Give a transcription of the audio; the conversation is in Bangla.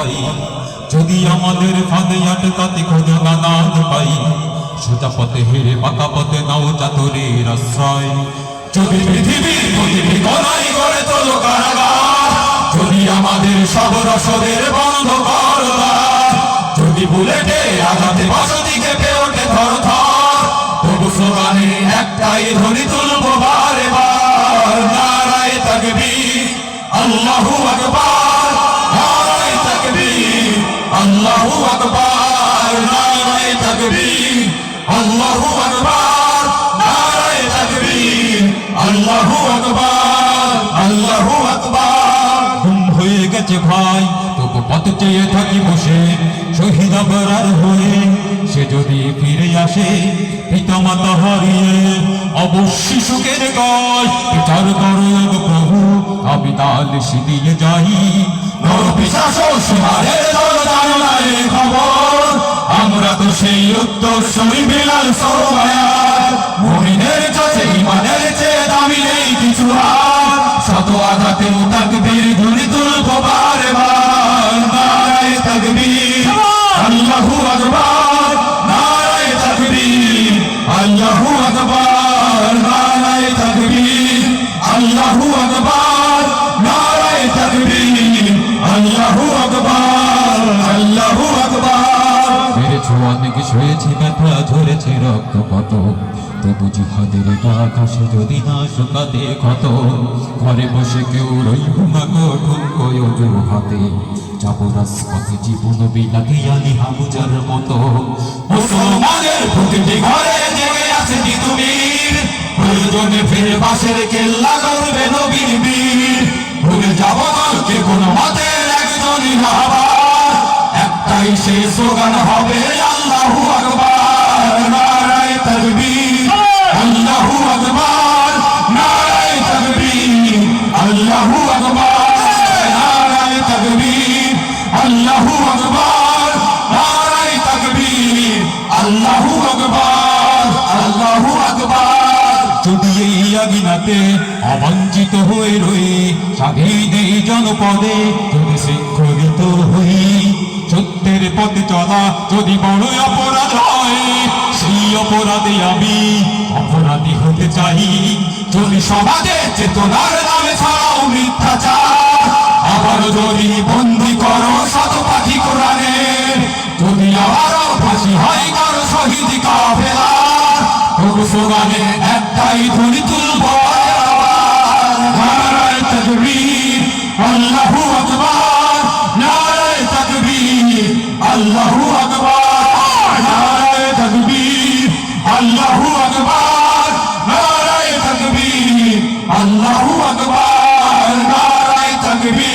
পাই। যদি আমাদের ফাঁদে আটকাতে খোঁজো নানাদ পাই, সোজা পথে হেরে বাঁকা পথে নাও চাতরের আশ্রয়। যদি পৃথিবীর প্রতিটি কোনায় গড়ে তোলো কারাগার, যদি আমাদের সব রসদের বন্ধ কর যদি বুলেটে আঘাতে বসতিকে পে ওঠে থর থর, তবু স্লোগানে একটাই ধ্বনি তুলবো বারে বার নারায় তাকবীর, আল্লাহু আকবার। আল্লাহু আকবার, নারায় তাকবীর। আল্লাহু আকবার, নারায় তাকবীর। আল্লাহু আকবার আল্লাহু আকবার। ঘুম হয়ে গেছে ভাই তবু পথ চেয়ে থাকি বসে। শহীদ অপরার হয়ে সে যদি ফিরে আসে, পিতামাতা হারিয়ে অবশ্যই সুখের গায় বিচার করো প্রভু, আমি তাল সিদিয়ে যাই। পিশাস সীমারের দল এ খবর আমরা তো সেই উত্তর শুনি বিলাল সরমায়ার আকবার অনেক শুয়েছি ব্যথা, ঝরেছে রক্ত কত তবু জিহাদের আসে যদি না শুকাতে ক্ষত, ঘরে বসে কেউ রইব না কঠুক হাতে যাব রাজপথে জীবন বিলাকে আলি হাবুজার মতো। মুসলমানের প্রতিটি ঘরে জেগে আছে তিতুমির প্রয়োজনে ফিরে বাসের কেল্লা করবে নবীর বীর। ভুলে যাব কালকে সেই স্লোগান হবে আল্লাহু আকবার, নারায় তাকবীর। আল্লাহু আকবার, নারায় তাকবীর। আল্লাহু আকবার, নারায় তাকবীর। আল্লাহু আকবার, নারায় তাকবীর। আল্লাহু আকবার আল্লাহু আকবার। যদি এই আগিনাতে হয়ে রই স্বাধীন জনপদে যদি যদি বড় অপরাধ হয়, সেই অপরাধে আমি অপরাধী হতে চাই। যদি সমাজে চেতনার নামে ছাড়াও মিথ্যাচার, আবার যদি বন্দি করো শত পাখি কোরআনে, যদি আবারও ফাঁসি হয় কারও শহীদ কাফেলা, তবু স্লোগানে একটাই ধ্বনি তুলব।